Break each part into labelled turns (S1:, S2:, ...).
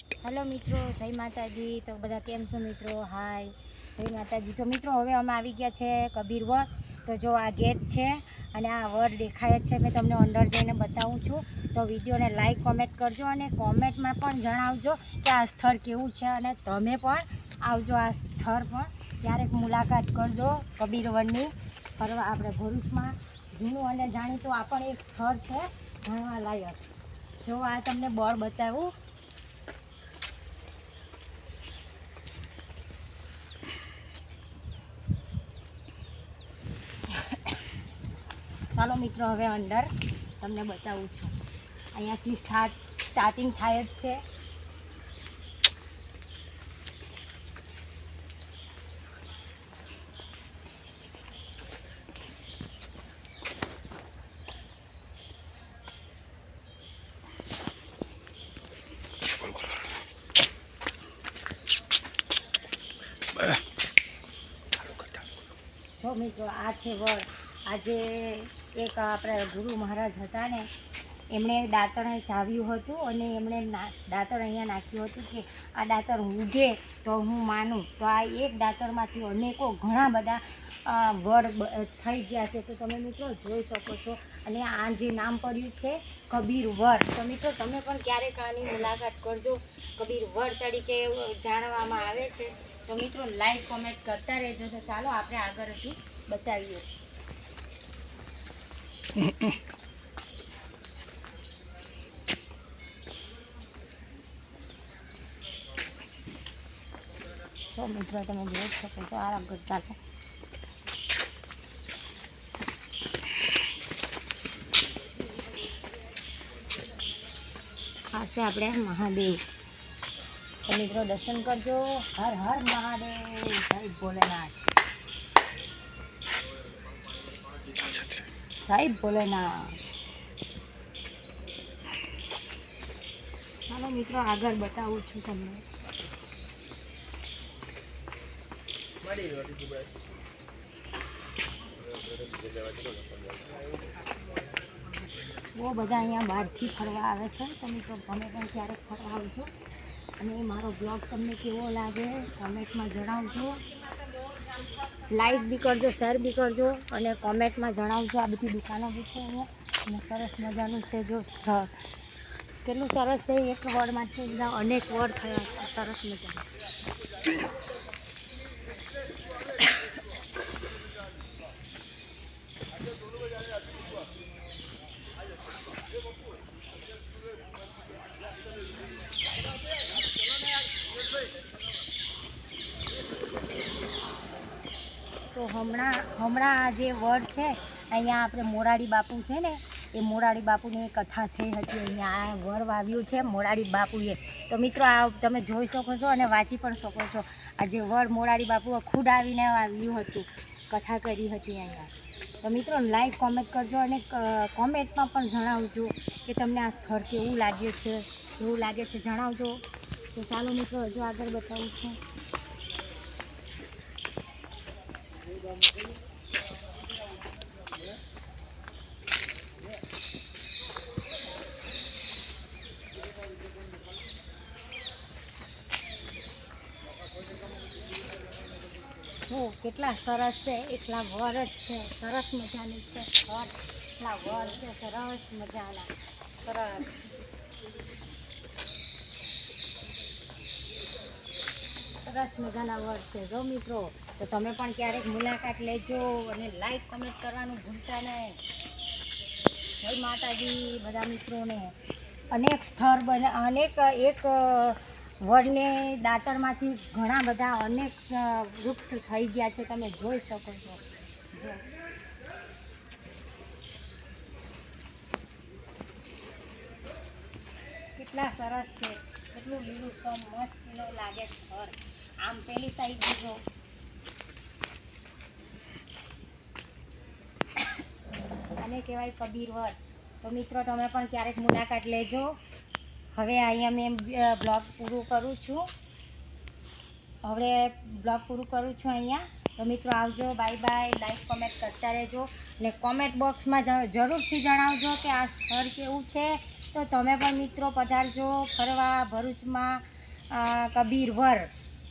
S1: Hello મિત્રો, જય માતાજી. તો બધા કેમ છો મિત્રો? હાય જય માતાજી. તો મિત્રો, હવે અમે આવી ગયા છે કબીર વડ તો જો આ ગેટ છે અને આ વડ દેખાય છે. મેં તમને અંદર જઈને બતાવું છું. તો વિડીયોને લાઈક કોમેન્ટ કરજો અને કોમેન્ટમાં પણ જણાવજો કે આ સ્થળ કેવું છે અને તમે પણ આવજો આ સ્થળ પણ ક્યારેક મુલાકાત કરજો કબીર વડની ફરવા આપણે ભરૂચમાં જૂનું અને જાણીતું આ પણ એક સ્થળ છે. ભણવા લાયક. જો આ તમને બોર બતાવું ચાલો મિત્રો હવે અંદર તમને બતાવું છું. અહીંયાથી સ્ટાર્ટ સ્ટાર્ટિંગ થાય જ છે. જો મિત્રો આ છે વડ આજે એક આપણે ગુરુ મહારાજ હતા ને, એમણે દાંતણ ચાવ્યું હતું અને એમણે દાંતણ અહીંયા નાખ્યું હતું કે આ દાંતણ ઉગે તો હું માનું. તો આ એક દાંતણમાંથી અનેકો ઘણા બધા વડ થઈ ગયા છે. તો તમે મિત્રો જોઈ શકો છો. અને આ જે નામ પડ્યું છે કબીર વડ. તો મિત્રો તમે પણ ક્યારેક આની મુલાકાત કરજો. કબીર વડ તરીકે જાણવામાં આવે છે. તો મિત્રો લાઈક કોમેન્ટ કરતા રહેજો. તો ચાલો આપણે આગળ હજુ બતાવીએ. જો મિત્રો તમે જોઈ શકો છો આરામ ચાલો આ છે આપણે મહાદેવ. તો મિત્રો દર્શન કરજો. હર હર મહાદેવ. જય ભોલેનાથ. જય ભોલેનાથ ચાલો મિત્રો, આગળ બતાવું છું તમને. બહુ બધા અહીંયા બહારથી ફરવા આવે છે. તો મિત્રો તમે પણ ક્યારેક ફરવા આવજો. અને મારો બ્લોગ તમને કેવો લાગે કોમેન્ટમાં જણાવજો. લાઈક બી કરજો, શેર બી કરજો અને કોમેન્ટમાં જણાવજો આ બધી દુકાનો બી છે અહીંયા. અને સરસ મજાનું છે જો સ્થળ. કેટલું સરસ છે એક વડમાંથી બધા અનેક વડ થયા સરસ મજાના. હમણાં હમણાં જે વડ છે, અહીંયા આપણે મોરારી બાપુ છે ને, એ મોરારી બાપુની કથા થઈ હતી. અહીંયા આ વડ વાવ્યું છે મોરારી બાપુએ. તો મિત્રો, આ તમે જોઈ શકો છો અને વાંચી પણ શકો છો. આ જે વડ મોરારી બાપુએ ખુદ આવીને વાવ્યું હતું, કથા કરી હતી અહીંયા. તો મિત્રો, લાઈક, કોમેન્ટ કરજો અને કોમેન્ટમાં પણ જણાવજો કે તમને આ સ્થળ કેવું લાગ્યું છે, કેવું લાગે છે જણાવજો. તો ચાલો મિત્રો, હજુ આગળ બતાવું છું. જો કેટલા સરસ છે. એટલા વર જ છે. સરસ મજાની છે. વર, એટલા વર છે. સરસ મજાના. સરસ. સરસ મજાના વર છે. જો મિત્રો તો તમે પણ ક્યારેક મુલાકાત લેજો અને લાઈક કમેન્ટ કરવાનું ભૂલતા નહીં. જય માતાજી બધા મિત્રોને. અનેક સ્થળ બને, અનેક, એક વડને દાંતરમાંથી ઘણા બધા અનેક વૃક્ષ થઈ ગયા છે, તમે જોઈ શકો છો. કેટલા સરસ છે. કેટલું લીલું સમ મસ્ત લાગે સ્થળ આમ પેલી સાઈડ જો કહેવાય કબીરવર તો મિત્રો, તમે પણ ક્યારેક મુલાકાત લેજો. હવે અહીંયા મેં બ્લોગ પૂરું કરું છું. હવે બ્લોગ પૂરું કરું છું અહીંયા. તો મિત્રો, આવજો. Bye bye. લાઈક કોમેન્ટ કરતા રહેજો. અને કોમેન્ટ બોક્સમાં જરૂરથી જણાવજો કે આ સ્થળ કેવું છે. તો તમે પણ મિત્રો પધારજો ફરવા ભરૂચમાં કબીરવર કબીર વર.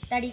S1: તડી